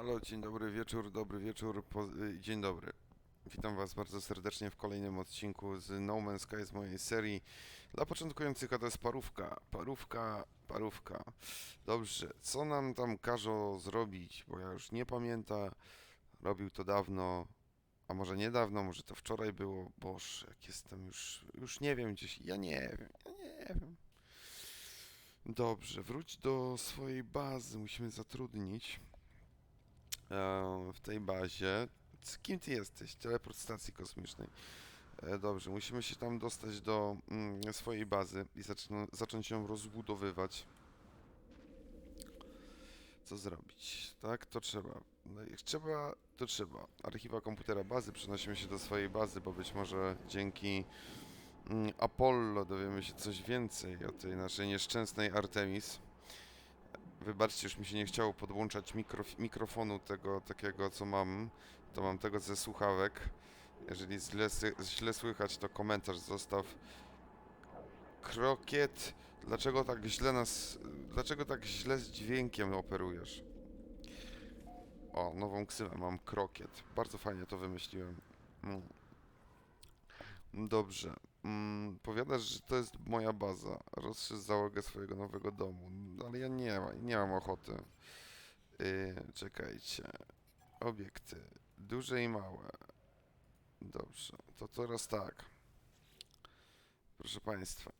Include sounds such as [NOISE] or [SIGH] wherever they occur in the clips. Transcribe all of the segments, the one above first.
Halo, dzień dobry wieczór, dobry wieczór, po, y, dzień dobry. Witam Was bardzo serdecznie w kolejnym odcinku z No Man's Sky z mojej serii. Dla początkujących to jest parówka, parówka, parówka. Dobrze, co nam tam każą zrobić, bo ja już nie pamiętam. Robił to dawno, a może niedawno, może to wczoraj było. Boże, jak jestem już, już nie wiem gdzieś, ja nie wiem, ja nie wiem. Dobrze, wróć do swojej bazy, musimy zatrudnić w tej bazie. Kim ty jesteś? Teleport stacji kosmicznej. E, Dobrze, musimy się tam dostać do mm, swojej bazy i zacząć ją rozbudowywać. Co zrobić? Tak, to trzeba. No, jak trzeba, to trzeba. Archiwa komputera bazy, przenosimy się do swojej bazy, bo być może dzięki mm, Apollo dowiemy się coś więcej o tej naszej nieszczęsnej Artemis. Wybaczcie, już mi się nie chciało podłączać mikro, mikrofonu tego takiego, co mam. To mam tego ze słuchawek. Jeżeli źle, źle słychać, to komentarz zostaw. Krokiet, dlaczego tak źle nas... Dlaczego tak źle z dźwiękiem operujesz? O, nową ksywę mam, krokiet. Bardzo fajnie to wymyśliłem. Mm. Dobrze. Mm, powiadasz, że to jest moja baza. Rozszerz załogę swojego nowego domu. No, Ale ja nie, nie mam ochoty. Yy, czekajcie. Obiekty. Duże i małe. Dobrze. To teraz tak. Proszę Państwa.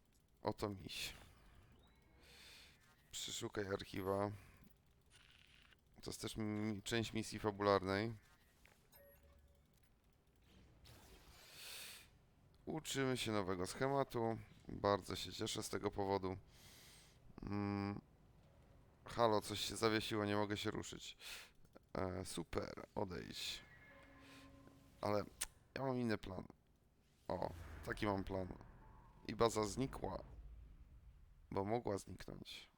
Oto miś. Przeszukaj archiwa. To jest też mi- część misji fabularnej. Uczymy się nowego schematu. Bardzo się cieszę z tego powodu. Mm. Halo, coś się zawiesiło, nie mogę się ruszyć. E, super, odejdź. Ale ja mam inny plan. O, taki mam plan. I baza znikła. Bo mogła zniknąć.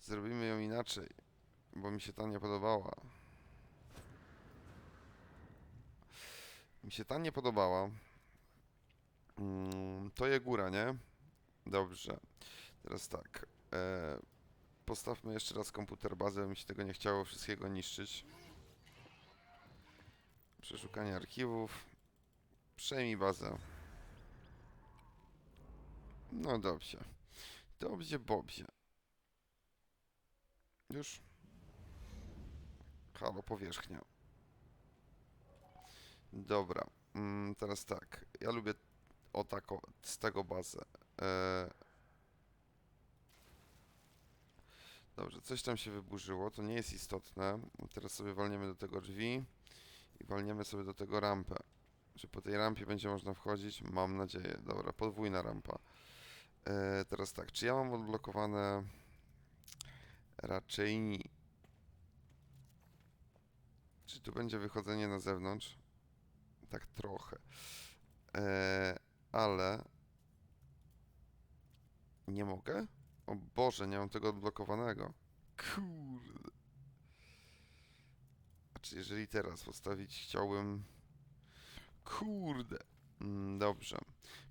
Zrobimy ją inaczej. Bo mi się ta nie podobała. Mi się ta nie podobała. Mm, to je góra, nie? Dobrze. Teraz tak. E, postawmy jeszcze raz komputer bazę, mi się tego nie chciało wszystkiego niszczyć. Przeszukanie archiwów. Przejmij bazę. No dobrze. Dobrze, Bobzie. Już? Halo, powierzchnia. Dobra, mm, teraz tak. Ja lubię o tako, z tego bazę. E... Dobrze, coś tam się wyburzyło, to nie jest istotne. Teraz sobie walniemy do tego drzwi i walniemy sobie do tego rampę. Czy po tej rampie będzie można wchodzić? Mam nadzieję. Dobra, podwójna rampa. E, teraz tak, czy ja mam odblokowane... Raczej. Czy tu będzie wychodzenie na zewnątrz? Tak trochę. Eee, ale nie mogę? O Boże, nie mam tego odblokowanego. Kurde. Znaczy, jeżeli teraz postawić chciałbym... Kurde. Mm, Dobrze.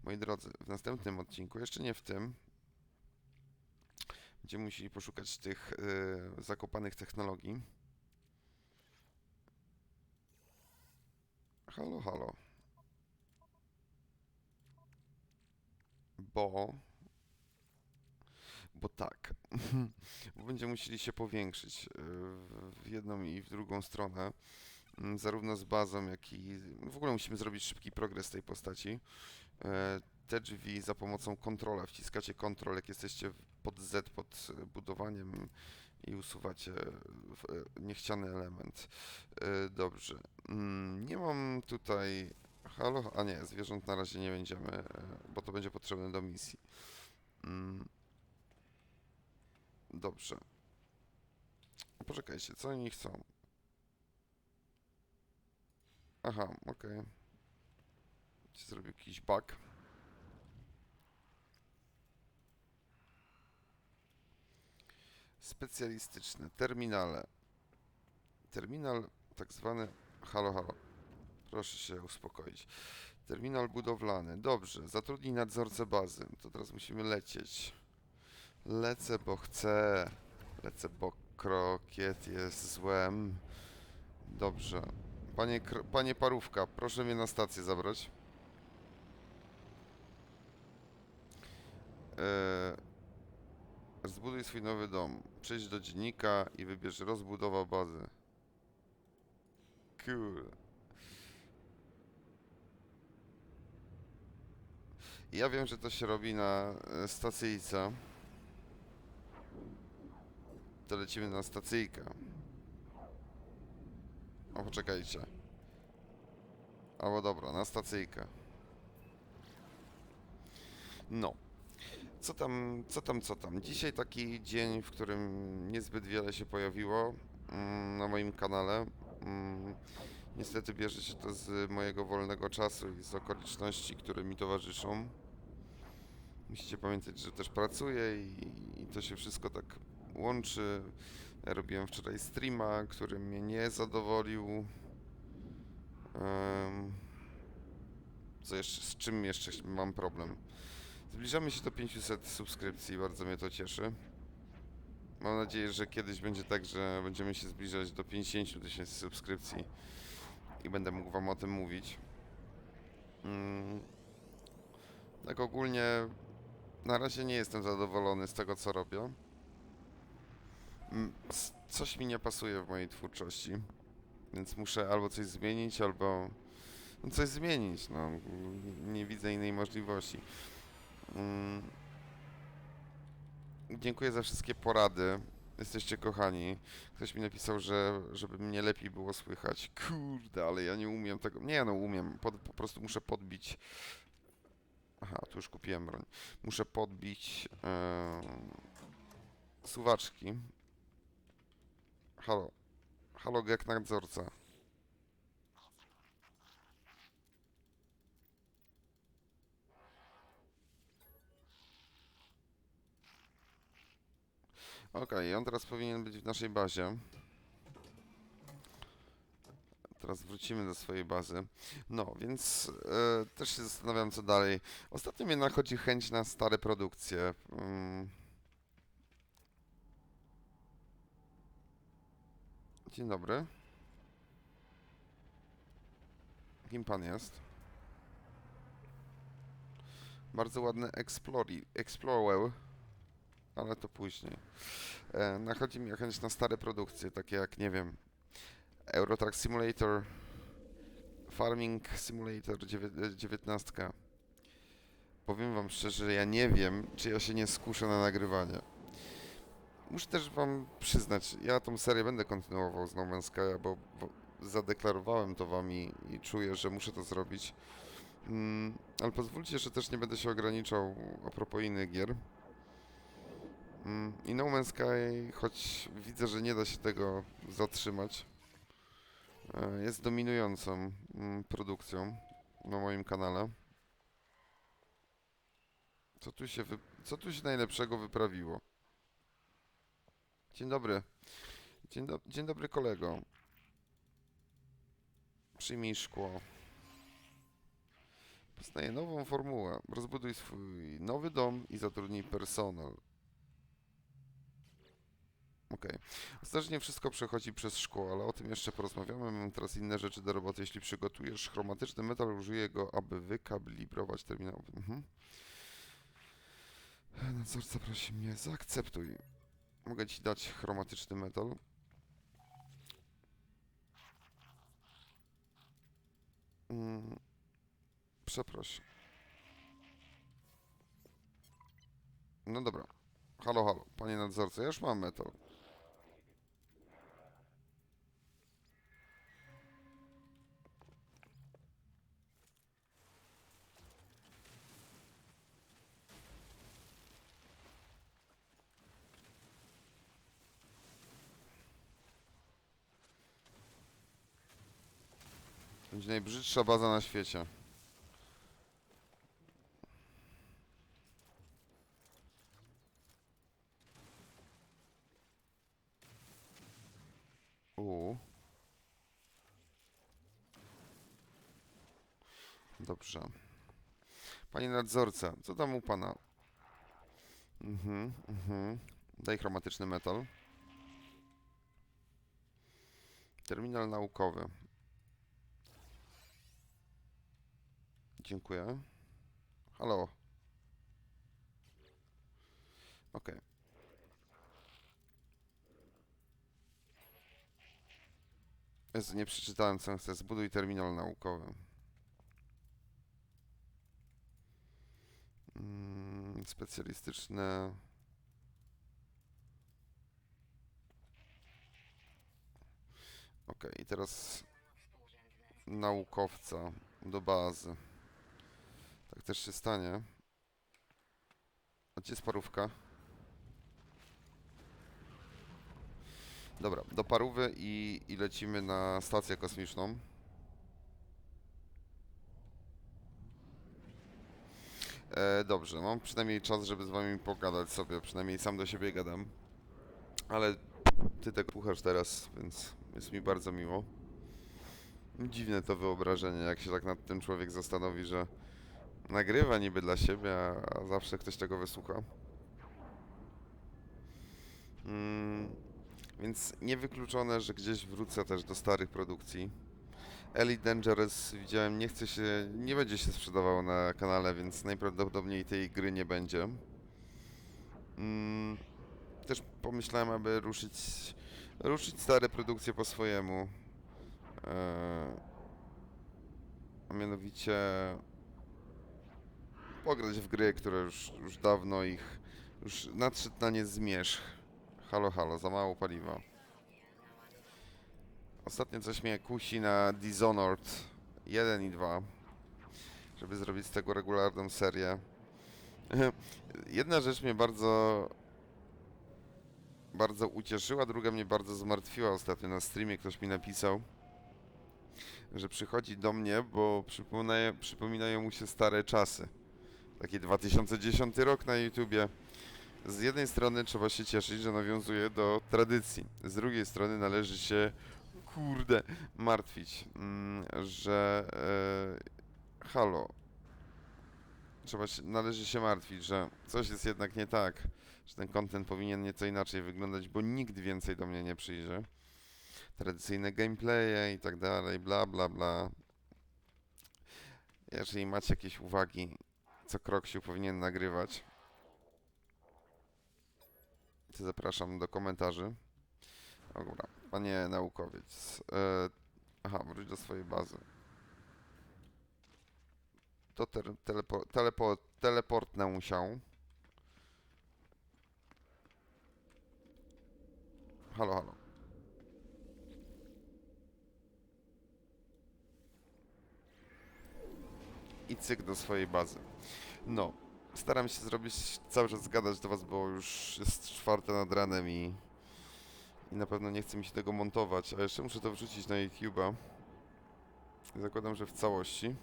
Moi drodzy, w następnym odcinku, jeszcze nie w tym, będziemy musieli poszukać tych e, zakopanych technologii. Halo, halo. Bo. Bo tak. [LAUGHS] Bo będziemy musieli się powiększyć y, w jedną i w drugą stronę. Mm, Zarówno z bazą, jak i. W ogóle musimy zrobić szybki progres tej postaci. E, Te drzwi za pomocą kontrola. Wciskacie kontrol, jak jesteście pod Z, pod e, budowaniem i usuwacie e, niechciany element. E, Dobrze. Mm, Nie mam tutaj Halo? A nie, zwierząt na razie nie będziemy, e, bo to będzie potrzebne do misji. Mm. Dobrze. Poczekajcie, co oni chcą? Aha, okej. Ci Zrobił jakiś bug. Specjalistyczne, terminale. Terminal tak zwany... Halo, halo. Proszę się uspokoić. Terminal budowlany. Dobrze, zatrudnij nadzorcę bazy. To teraz musimy lecieć. Lecę, bo chcę. Lecę, bo krokiet jest złem. Dobrze. Panie, panie Parówka, proszę mnie na stację zabrać. Eee, zbuduj swój nowy dom. Przejdź do dziennika i wybierz rozbudowa bazy. Cool. Ja wiem, że to się robi na e, stacyjce. To lecimy na stacyjkę. O, poczekajcie. Albo dobra, na stacyjkę. No. Co tam, co tam, co tam? Dzisiaj taki dzień, w którym niezbyt wiele się pojawiło mm, na moim kanale. Mm, Niestety bierze się to z mojego wolnego czasu i z okoliczności, które mi towarzyszą. Musicie pamiętać, że też pracuję i, i to się wszystko tak łączy. Ja robiłem wczoraj streama, który mnie nie zadowolił. Em, co jeszcze, z czym jeszcze mam problem? Zbliżamy się do 500 subskrypcji, bardzo mnie to cieszy. Mam nadzieję, że kiedyś będzie tak, że będziemy się zbliżać do 50 tysięcy subskrypcji i będę mógł Wam o tym mówić. Mm, tak ogólnie na razie nie jestem zadowolony z tego, co robię. Mm, Coś mi nie pasuje w mojej twórczości, więc muszę albo coś zmienić, albo no coś zmienić. No, nie widzę innej możliwości. Mm. Dziękuję za wszystkie porady. Jesteście kochani. Ktoś mi napisał, że żeby mnie lepiej było słychać. Kurde, ale ja nie umiem tego. Nie, no umiem. Po prostu muszę podbić. Aha, tu już kupiłem broń. Muszę podbić em, suwaczki. Halo. Halo, jak nadzorca. Okej, on teraz powinien być w naszej bazie. Teraz wrócimy do swojej bazy. No, więc e, też się zastanawiam, co dalej. Ostatnio mnie nachodzi chęć na stare produkcje. Mm. Dzień dobry. Kim pan jest? Bardzo ładny Explori, Explorer, ale to później. E, nachodzi mi chęć na stare produkcje, takie jak, nie wiem, Eurotrack Simulator, Farming Simulator dziewię- 19. Powiem wam szczerze, że ja nie wiem, czy ja się nie skuszę na nagrywanie. Muszę też wam przyznać, ja tą serię będę kontynuował z No Man's Sky, bo, bo zadeklarowałem to wam i, i czuję, że muszę to zrobić. Mm, ale pozwólcie, że też nie będę się ograniczał a propos innych gier. I No Man's Sky, choć widzę, że nie da się tego zatrzymać, e, jest dominującą mm, produkcją na moim kanale. Co tu się. Co tu się najlepszego wyprawiło? Dzień dobry. Dzień, do... Dzień dobry kolego. Przyjmij szkło. Poznaję nową formułę. Rozbuduj swój nowy dom i zatrudnij personel. Okej. Ostatecznie wszystko przechodzi przez szkło, ale o tym jeszcze porozmawiamy. Mam teraz inne rzeczy do roboty. Jeśli przygotujesz chromatyczny metal, użyję go, aby wykalibrować terminal. Mhm. Nadzorca prosi mnie, zaakceptuj. Mogę ci dać chromatyczny metal. Mm, przeproś. No dobra. Halo, halo, panie nadzorco, ja już mam metal. Będzie najbrzydsza baza na świecie. Uuu. Dobrze. Panie nadzorca, co tam u pana? Mhm, mhm. Daj chromatyczny metal. Terminal naukowy. Dziękuję. Halo. Okej. Jezu, nie przeczytałem co on chce. Zbuduj terminal naukowy. Mm, specjalistyczne. Okej, i teraz naukowca do bazy. Tak też się stanie. A gdzie jest parówka? Dobra, do parówy i, i lecimy na stację kosmiczną. E, dobrze, mam przynajmniej czas, żeby z wami pogadać sobie. Przynajmniej sam do siebie gadam. Ale ty tak puchasz teraz, więc jest mi bardzo miło. Dziwne to wyobrażenie, jak się tak nad tym człowiek zastanowi, że nagrywa niby dla siebie, a zawsze ktoś tego wysłucha. Mm, więc niewykluczone, że gdzieś wrócę też do starych produkcji. Elite Dangerous widziałem, nie chce się, nie będzie się sprzedawało na kanale, więc najprawdopodobniej tej gry nie będzie. Mm, też pomyślałem, aby ruszyć, ruszyć stare produkcje po swojemu. Eee, a mianowicie pograć w gry, które już, już dawno ich, już nadszedł na nie zmierzch. Halo, halo, za mało paliwa. Ostatnio coś mnie kusi na Dishonored 1 i 2, żeby zrobić z tego regularną serię. [LAUGHS] Jedna rzecz mnie bardzo bardzo ucieszyła, druga mnie bardzo zmartwiła ostatnio na streamie. Ktoś mi napisał, że przychodzi do mnie, bo przypominają, przypominają mu się stare czasy. Taki 2010 rok na YouTubie. Z jednej strony trzeba się cieszyć, że nawiązuje do tradycji. Z drugiej strony należy się, kurde, martwić, mm, że e, halo. Trzeba się, należy się martwić, że coś jest jednak nie tak, że ten content powinien nieco inaczej wyglądać, bo nikt więcej do mnie nie przyjdzie. Tradycyjne gameplaye i tak dalej, bla bla bla. Jeżeli macie jakieś uwagi, co Kroksiu powinien nagrywać, zapraszam do komentarzy. Dobra, panie naukowiec. E, aha, wróć do swojej bazy. To ter, telepo, telepo, teleportnę się. Halo, halo. I cyk do swojej bazy. No, staram się zrobić, cały czas gadać do was, bo już jest czwarte nad ranem i, i na pewno nie chce mi się tego montować, a jeszcze muszę to wrzucić na YouTube'a. Zakładam, że w całości.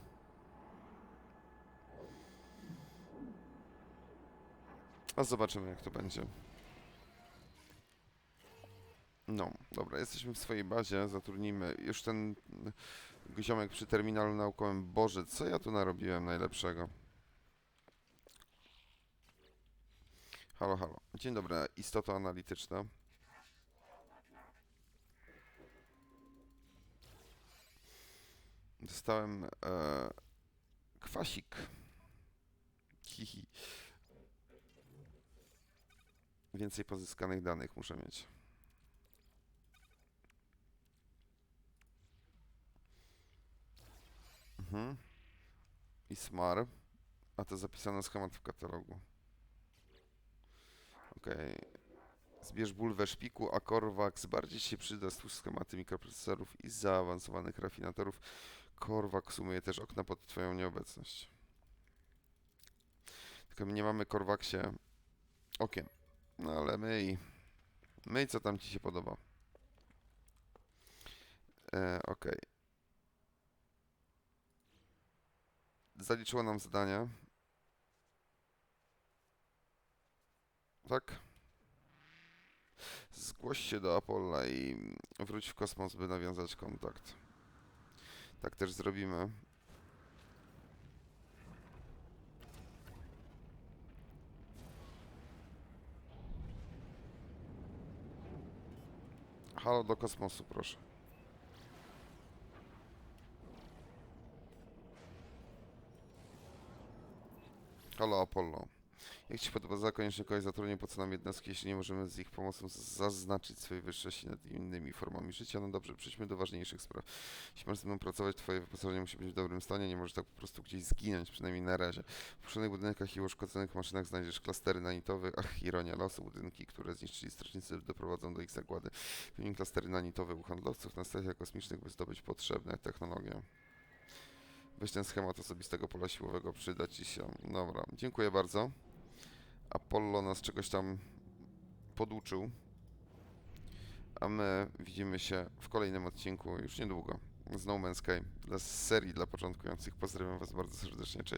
A zobaczymy jak to będzie. No, dobra, jesteśmy w swojej bazie, zatrudnijmy już ten y, ziomek przy terminalu naukowym. Boże, co ja tu narobiłem najlepszego? Halo, halo. Dzień dobry, istota analityczna. Dostałem e, kwasik. Hihi. Więcej pozyskanych danych muszę mieć. Mhm. I smar. A to zapisano schemat w katalogu. Okej. Zbierz bulwę szpiku, a Korvax bardziej się przyda z schematy mikroprocesorów i zaawansowanych rafinatorów. Korvax umyje też okna pod twoją nieobecność. Tylko my nie mamy Korvaxie okiem. No ale myj. Myj co tam ci się podoba. E, Okej. Zaliczyło nam zadanie. tak? Zgłoś się do Apolla i wróć w kosmos, by nawiązać kontakt. Tak też zrobimy. Halo do kosmosu, proszę. Halo Apollo. Jak Ci podoba zakończenie kogoś zatrudnienie, po co nam jednostki, jeśli nie możemy z ich pomocą zaznaczyć swojej wyższości nad innymi formami życia? No dobrze, przejdźmy do ważniejszych spraw. Jeśli masz ze mną pracować, Twoje wyposażenie musi być w dobrym stanie, nie możesz tak po prostu gdzieś zginąć, przynajmniej na razie. W puszczonych budynkach i uszkodzonych maszynach znajdziesz klastery nanitowe, ach, ironia losu, budynki, które zniszczyli strażnicy doprowadzą do ich zagłady. Wymień klastery nanitowe u handlowców na stacjach kosmicznych, by zdobyć potrzebne technologie. Weź ten schemat osobistego pola siłowego, przyda Ci się. Dobra, dziękuję bardzo. Apollo nas czegoś tam poduczył. A my widzimy się w kolejnym odcinku już niedługo z No Man's Sky dla serii dla początkujących. Pozdrawiam Was bardzo serdecznie. Cześć.